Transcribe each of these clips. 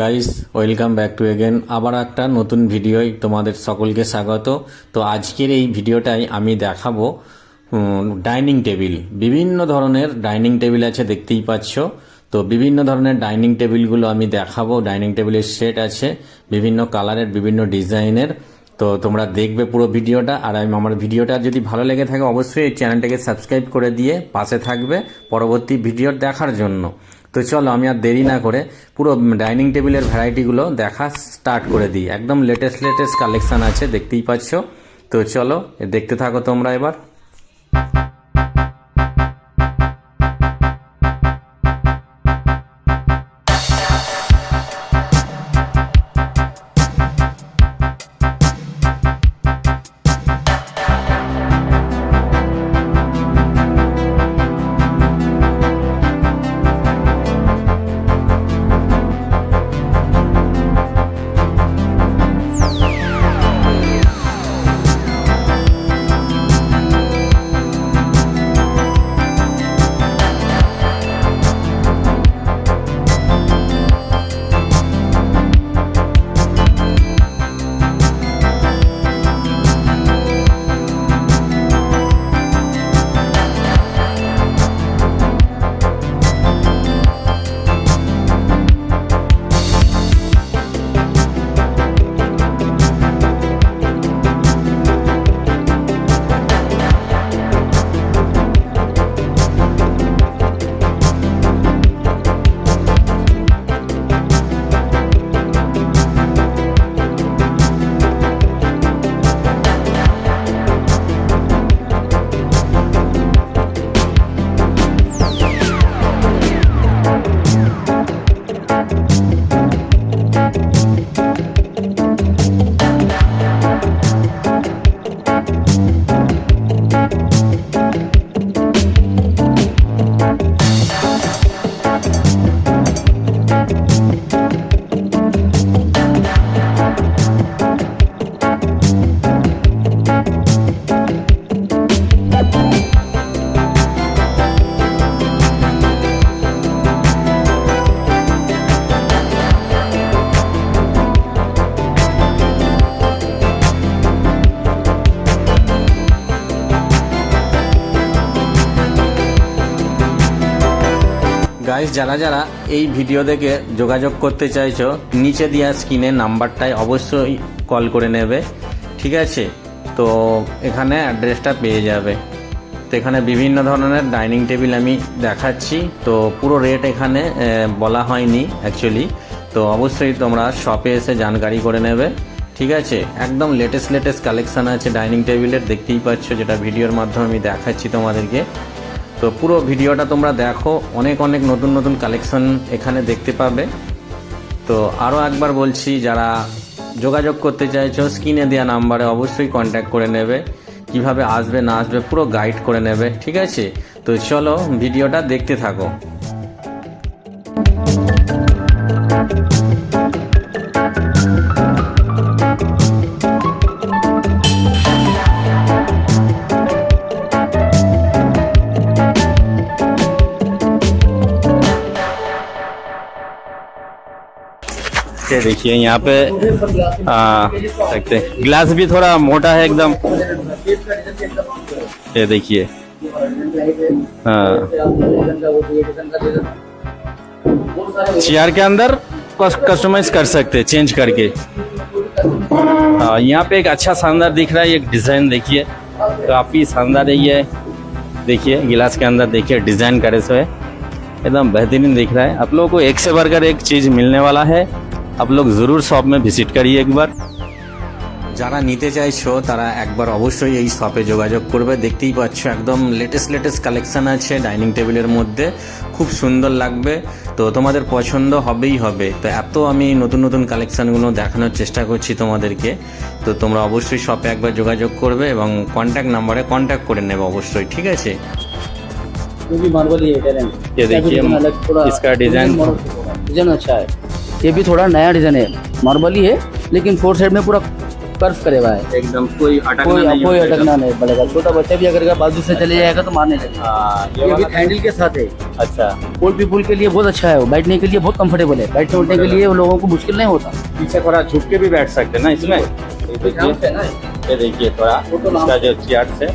Guys welcome back to again আবার একটা নতুন ভিডিওয় তোমাদের সকলকে স্বাগত। তো আজকের এই ভিডিওটাই আমি দেখাবো ডাইনিং টেবিল বিভিন্ন ধরনের ডাইনিং টেবিল আছে, দেখতেই পাচ্ছ। তো বিভিন্ন ধরনের ডাইনিং টেবিলগুলো আমি দেখাবো। ডাইনিং টেবিলের সেট আছে, বিভিন্ন কালারের বিভিন্ন ডিজাইনের তো তোমরা দেখবে পুরো ভিডিওটা। আর আমি আমার ভিডিওটা যদি ভালো লেগে থাকে, অবশ্যই এই চ্যানেলটাকে সাবস্ক্রাইব করে দিয়ে পাশে থাকবে পরবর্তী ভিডিও দেখার জন্য। তো চলো, আমি আর দেরি না করে পুরো ডাইনিং টেবিলের ভ্যারাইটিগুলো দেখা স্টার্ট করে দিই। একদম লেটেস্ট লেটেস্ট কালেকশান আছে, দেখতেই পাচ্ছ। তো চলো দেখতে থাকো তোমরা এবার। গাইস যারা যারা এই ভিডিও দেখে যোগাযোগ করতে চাইছো, নিচে দেওয়া স্ক্রিনে নাম্বারটায় অবশ্যই কল করে নেবে। ঠিক আছে? তো এখানে অ্যাড্রেসটা পেয়ে যাবে। তো এখানে বিভিন্ন ধরনের ডাইনিং টেবিল আমি দেখাচ্ছি। তো পুরো রেট এখানে বলা হয়নি অ্যাকচুয়ালি তো অবশ্যই তোমরা শপে এসে জানকারি করে নেবে। ঠিক আছে? একদম লেটেস্ট লেটেস্ট কালেকশন আছে ডাইনিং টেবিলের দেখতেই পাচ্ছ যেটা ভিডিওর মাধ্যমে আমি দেখাচ্ছি তোমাদেরকে। তো পুরো ভিডিওটা তোমরা দেখো। অনেক অনেক নতুন নতুন কালেকশন এখানে দেখতে পাবে। তো আরও একবার বলছি, যারা যোগাযোগ করতে চাইছো, স্ক্রিনে দেওয়া নাম্বারে অবশ্যই কন্ট্যাক্ট করে নেবে। কীভাবে আসবে, না আসবে, পুরো গাইড করে নেবে, ঠিক আছে? তো চলো ভিডিওটা দেখতে থাকো। ये देखिए यहाँ पे आ, सकते ग्लास भी थोड़ा मोटा है एकदम। ये देखिए। हाँ। चेयर के अंदर कस्टमाइज कर सकते हैं चेंज करके। यहाँ पे एक अच्छा शानदार दिख रहा है एक डिज़ाइन देखिए। काफ़ी शानदार है ये। देखिए गिलास के अंदर देखिए डिज़ाइन करे सो। है एकदम बेहतरीन दिख रहा है। आप लोगों को एक से बढ़कर एक चीज़ मिलने वाला है। आप लोग जरूर शॉप में विजिट करिए एक बार যারা নিতে চাইছো তারা একবার অবশ্যই এই শপে যোগাযোগ করবে দেখতেই পাচ্ছ একদম লেটেস্ট লেটেস্ট কালেকশন আছে ডাইনিং টেবিলের মধ্যে খুব সুন্দর লাগবে তো তোমাদের পছন্দ হবেই হবে তো এত আমি নতুন নতুন কালেকশনগুলো দেখানোর চেষ্টা করছি তোমাদেরকে তো তোমরা অবশ্যই শপে একবার যোগাযোগ করবে এবং কন্ট্যাক্ট নাম্বারে কন্ট্যাক্ট করে নেবে অবশ্যই ঠিক আছে ये भी मार्बल ही है टैलेंट ये देखिए, अलग थोड़ा इसका डिजाइन- डिजाइन अच्छा है ये भी थोड़ा नया डिज़ाइन है। मार्बल ही है लेकिन फोर साइड में पूरा कर्व करे हुआ है। एकदम कोई अटकना कोई नहीं कोई। अटकना नहीं पड़ेगा छोटा बच्चा भी अगर बाजू से चले जाएगा तो मारने लगेगा। हाँ, ये भी हैंडल के साथ है। अच्छा। ओल्ड पीपल के लिए बहुत अच्छा है वो। बैठने के लिए बहुत कंफर्टेबल है। बैठने उठने के लिए लोगों को मुश्किल नहीं होता। पीछे थोड़ा झुक के भी बैठ सकते हैं ना इसमें? ये देखिए। थोड़ा। इसका जो चेयर से।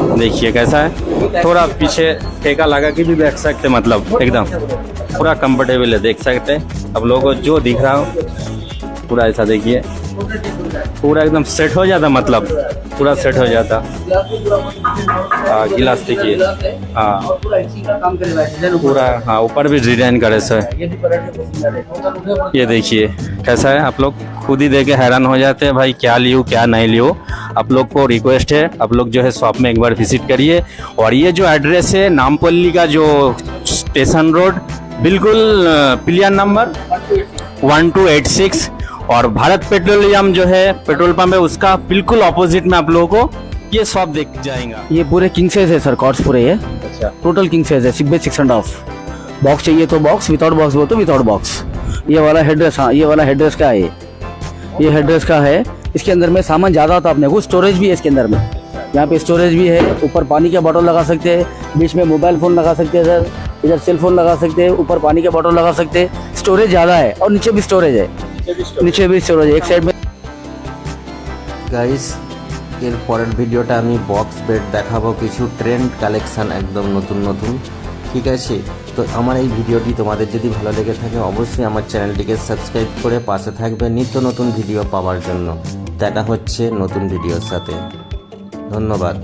देखिए कैसा है। थोड़ा पीछे ठेका लगा के भी बैठ सकते मतलब एकदम। पूरा कंफर्टेबल है, देख सकते हैं। अब लोगों को जो दिख रहा हो, पूरा ऐसा देखिए। पूरा एकदम सेट हो जाता मतलब। पूरा सेट हो जाता। हाँ गिलास देखिए। हाँ। पूरा हाँ ऊपर भी डिज़ाइन करे सर ये देखिए, कैसा है? आप लोग खुद ही देखे हैरान हो जाते हैं, भाई, क्या लियो, क्या नहीं लियो। आप लोग को रिक्वेस्ट है, आप लोग जो है शॉप में एक बार विज़िट करिए। और ये जो एड्रेस है, नामपल्ली का जो स्टेशन रोड बिल्कुल प्लियन number one two eight six और भारत पेट्रोलियम जो है पेट्रोल पंप है उसका बिल्कुल ऑपोजिट में आप लोगों को ये शॉप देख जाएगा। ये पूरे किंग साइज़ है सर कॉर्ड्स पूरे ये। अच्छा। टोटल किंग साइज़ है six by six and half box चाहिए तो बॉक्स विदाउट बॉक्स हो तो विदाउट बॉक्स ये वाला हेडरेस हाँ ये वाला हेडरेस का है। ये हेडरेस का है। इसके अंदर में सामान ज़्यादा होता है अपने को स्टोरेज भी है इसके अंदर में। यहाँ पे स्टोरेज भी है ऊपर पानी का बॉटल लगा सकते हैं। बीच में मोबाइल फ़ोन लगा सकते हैं सर इधर सेल फ़ोन लगा सकते हैं ऊपर पानी का बॉटल लगा सकते हैं। स्टोरेज ज़्यादा है और नीचे भी स्टोरेज है। নিচে भी চলে যায় এক সাইড গাইস এর পরের ভিডিওটা আমি বক্স বেড দেখাবো, কিছু ট্রেন্ড কালেকশান একদম নতুন নতুন। ঠিক আছে? তো আমার এই ভিডিওটি তোমাদের যদি ভালো লেগে থাকে, অবশ্যই আমার চ্যানেলটিকে সাবস্ক্রাইব করে পাশে থাকবে নিত্য নতুন ভিডিও পাওয়ার জন্য। দেখা হচ্ছে নতুন ভিডিওর সাথে। ধন্যবাদ।